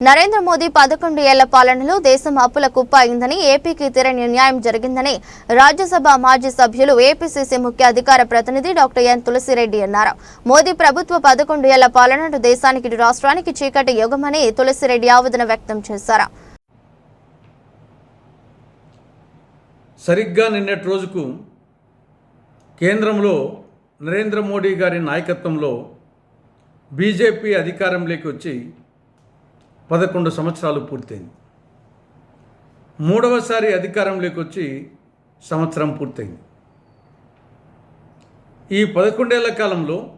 నరేంద్ర మోదీ పదకొండు ఏళ్ళ పాలనలో దేశం అప్పుల కుప్ప అయిందని ఏపీకి తీరని న్యాయం జరిగిందని రాజ్యసభ మాజీ సభ్యులు ఏపీసీసీ ముఖ్య అధికార ప్రతినిధి డాక్టర్ ఎన్ తులసిరెడ్డి అన్నారు. మోదీ ప్రభుత్వ పదకొండు ఏళ్ళ పాలనను దేశానికి రాష్ట్రానికి చీకటి యుగమని తులసిరెడ్డి ఆవేదన వ్యక్తం చేశారు. సరిగ్గా నిన్నటి రోజుకు కేంద్రంలో నరేంద్ర మోడీ గారి నాయకత్వంలో బీజేపీ అధికారంలోకి వచ్చి పదకొండు సంవత్సరాలు పూర్తయింది. మూడవసారి అధికారంలోకి వచ్చి సంవత్సరం పూర్తయింది. ఈ పదకొండేళ్ళ కాలంలో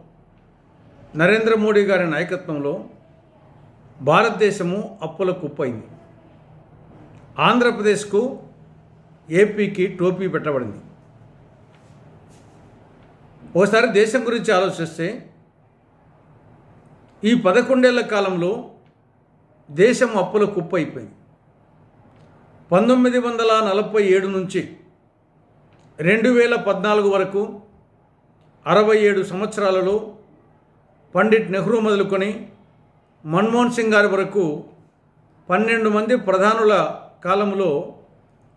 నరేంద్ర మోడీ గారి నాయకత్వంలో భారతదేశము అప్పుల కుప్పైంది ఆంధ్రప్రదేశ్కు ఏపీకి టోపీ పెట్టబడింది. ఓసారి దేశం గురించి ఆలోచిస్తే ఈ పదకొండేళ్ళ కాలంలో దేశం అప్పుల కుప్ప అయిపోయింది. పంతొమ్మిది వందల నలభై ఏడు నుంచి రెండు వేల పద్నాలుగు వరకు అరవై ఏడు సంవత్సరాలలో పండిట్ నెహ్రూ మొదలుకొని మన్మోహన్ సింగ్ గారి వరకు పన్నెండు మంది ప్రధానుల కాలంలో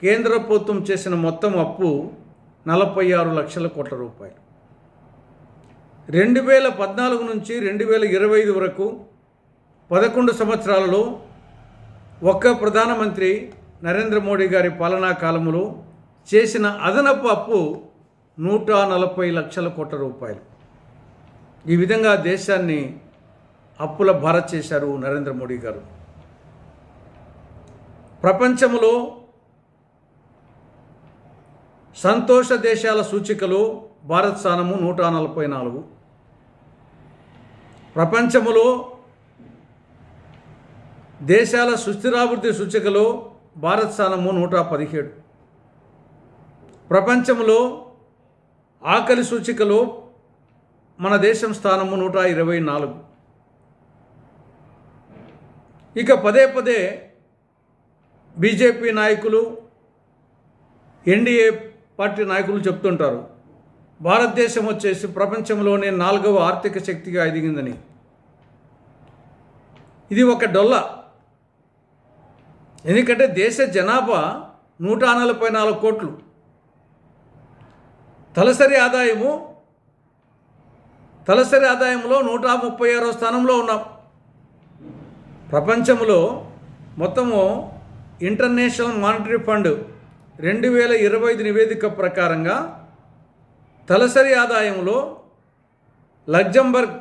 కేంద్ర ప్రభుత్వం చేసిన మొత్తం అప్పు నలభై ఆరు లక్షల కోట్ల రూపాయలు. రెండు వేల పద్నాలుగు నుంచి రెండు వేల ఇరవై ఐదు వరకు పదకొండు సంవత్సరాలలో ఒక్క ప్రధానమంత్రి నరేంద్ర మోడీ గారి పాలనా కాలంలో చేసిన అదనపు అప్పు నూట నలభై లక్షల కోట్ల రూపాయలు. ఈ విధంగా దేశాన్ని అప్పుల భారత్ చేశారు నరేంద్ర మోడీ గారు. ప్రపంచంలో సంతోష దేశాల సూచికలో భారత్ స్థానము నూట నలభై నాలుగు. ప్రపంచములో దేశాల సుస్థిరాభివృద్ధి సూచికలో భారత్ స్థానము నూట పదిహేడు. ప్రపంచంలో ఆకలి సూచికలో మన దేశం స్థానము నూట ఇరవై నాలుగు. ఇక పదే పదే బీజేపీ నాయకులు ఎన్డీఏ పార్టీ నాయకులు చెప్తుంటారు భారతదేశం వచ్చేసి ప్రపంచంలోనే నాలుగవ ఆర్థిక శక్తిగా ఎదిగిందని. ఇది ఒక డొల్ల. ఎందుకంటే దేశ జనాభా నూట నలభై నాలుగు కోట్లు. తలసరి ఆదాయము తలసరి ఆదాయంలో నూట ముప్పై ఆరో స్థానంలో ఉన్నాం. ప్రపంచంలో మొత్తము ఇంటర్నేషనల్ మానిటరీ ఫండ్ రెండు వేల ఇరవై ఐదు నివేదిక ప్రకారంగా తలసరి ఆదాయంలో లగ్జంబర్గ్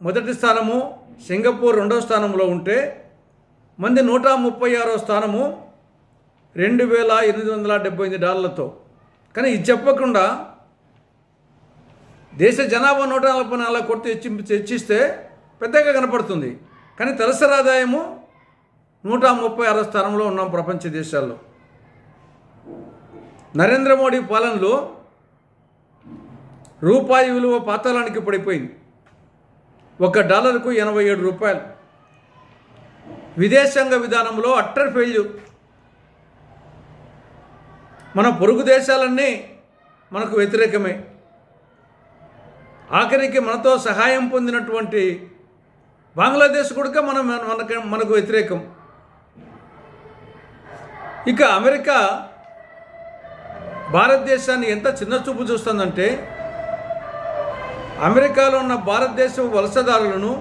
మొదటి స్థానము సింగపూర్ రెండవ స్థానంలో ఉంటే మంది నూట ముప్పై ఆరో స్థానము రెండు వేల ఎనిమిది వందల డెబ్బై ఎనిమిది డాలర్లతో. కానీ ఇది చెప్పకుండా దేశ జనాభా నూట నలభై నాలుగు కోట్లు హెచ్చి హెచ్చిస్తే పెద్దగా కనపడుతుంది. కానీ తలసరి ఆదాయము నూట ముప్పై ఆరో స్థానంలో ఉన్నాం ప్రపంచ దేశాల్లో. నరేంద్ర మోడీ పాలనలో రూపాయి విలువ పాతాళానికి పడిపోయింది. ఒక డాలర్కు ఎనభై ఏడు రూపాయలు. విదేశాంగ విధానంలో అట్టర్ ఫెయిల్యూర్. మన పొరుగు దేశాలన్నీ మనకు వ్యతిరేకమే. ఆఖరికి మనతో సహాయం పొందినటువంటి బంగ్లాదేశ్ కూడా మనం మనకు మనకు వ్యతిరేకం. ఇక అమెరికా భారతదేశాన్ని ఎంత చిన్న చూపు చూస్తుందంటే అమెరికాలో ఉన్న భారతదేశం వలసదారులను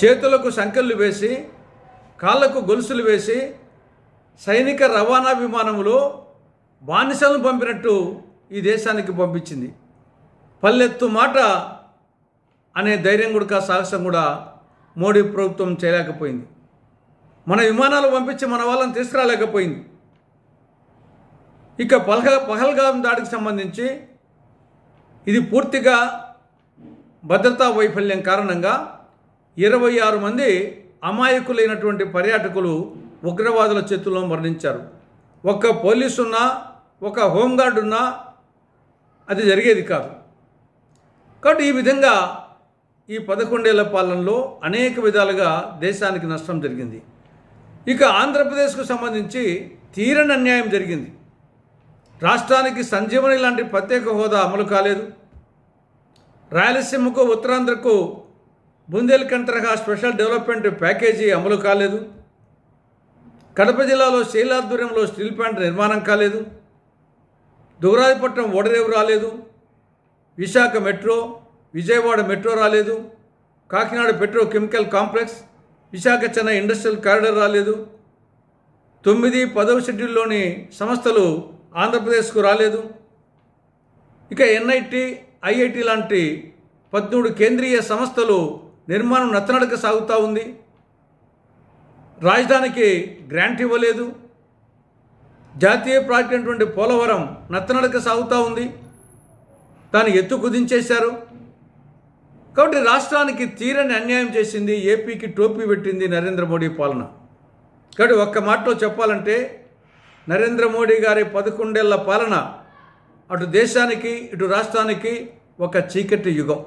చేతులకు సంకెళ్ళు వేసి కాళ్ళకు గొలుసులు వేసి సైనిక రవాణా విమానంలో బానిసలను పంపినట్టు ఈ దేశానికి పంపించింది. పల్లెత్తు మాట అనే ధైర్యం కూడా సాహసం కూడా మోడీ ప్రభుత్వం చేయలేకపోయింది. మన విమానాలు పంపించి మన వాళ్ళని తీసుకురాలేకపోయింది. ఇక పల్హ పహల్గాం దాడికి సంబంధించి ఇది పూర్తిగా భద్రతా వైఫల్యం కారణంగా ఇరవై ఆరు మంది అమాయకులైనటువంటి పర్యాటకులు ఉగ్రవాదుల చేతుల్లో మరణించారు. ఒక్క పోలీసు ఉన్నా ఒక హోంగార్డ్ ఉన్నా అది జరిగేది కాదు. కాబట్టి ఈ విధంగా ఈ పదకొండేళ్ళ పాలనలో అనేక విధాలుగా దేశానికి నష్టం జరిగింది. ఇక ఆంధ్రప్రదేశ్కు సంబంధించి తీరని అన్యాయం జరిగింది. రాష్ట్రానికి సంజీవని లాంటి ప్రత్యేక హోదా అమలు కాలేదు. రాయలసీమకు ఉత్తరాంధ్రకు బుందేల్ఖండ్ తరహా స్పెషల్ డెవలప్మెంట్ ప్యాకేజీ అమలు కాలేదు. కడప జిల్లాలో శైలాధ్వర్యంలో స్టీల్ ప్లాంట్ నిర్మాణం కాలేదు. దుగరాజపట్నం ఓడరేవు రాలేదు. విశాఖ మెట్రో విజయవాడ మెట్రో రాలేదు. Kakinada petrochemical complex Visakha Chennai industrial corridor రాలేదు. తొమ్మిది పదవ షెడ్యూల్లోని సంస్థలు ఆంధ్రప్రదేశ్కు రాలేదు. ఇక ఎన్ఐటి ఐఐటి లాంటి పద్మూడు కేంద్రీయ సంస్థలు నిర్మాణం నత్తనడక సాగుతూ ఉంది. రాజధానికి గ్రాంట్ ఇవ్వలేదు. జాతీయ ప్రాజెక్ట్ అయినటువంటి పోలవరం నత్తనడక సాగుతూ ఉంది. దాన్ని ఎత్తు కుదించేశారు. కాబట్టి రాష్ట్రానికి తీరని అన్యాయం చేసింది ఏపీకి టోపీ పెట్టింది నరేంద్ర మోడీ పాలన. కాబట్టి ఒక్క మాటలో చెప్పాలంటే నరేంద్ర మోడీ గారి పదకొండేళ్ళ పాలన అటు దేశానికి ఇటు రాష్ట్రానికి ఒక చీకటి యుగం.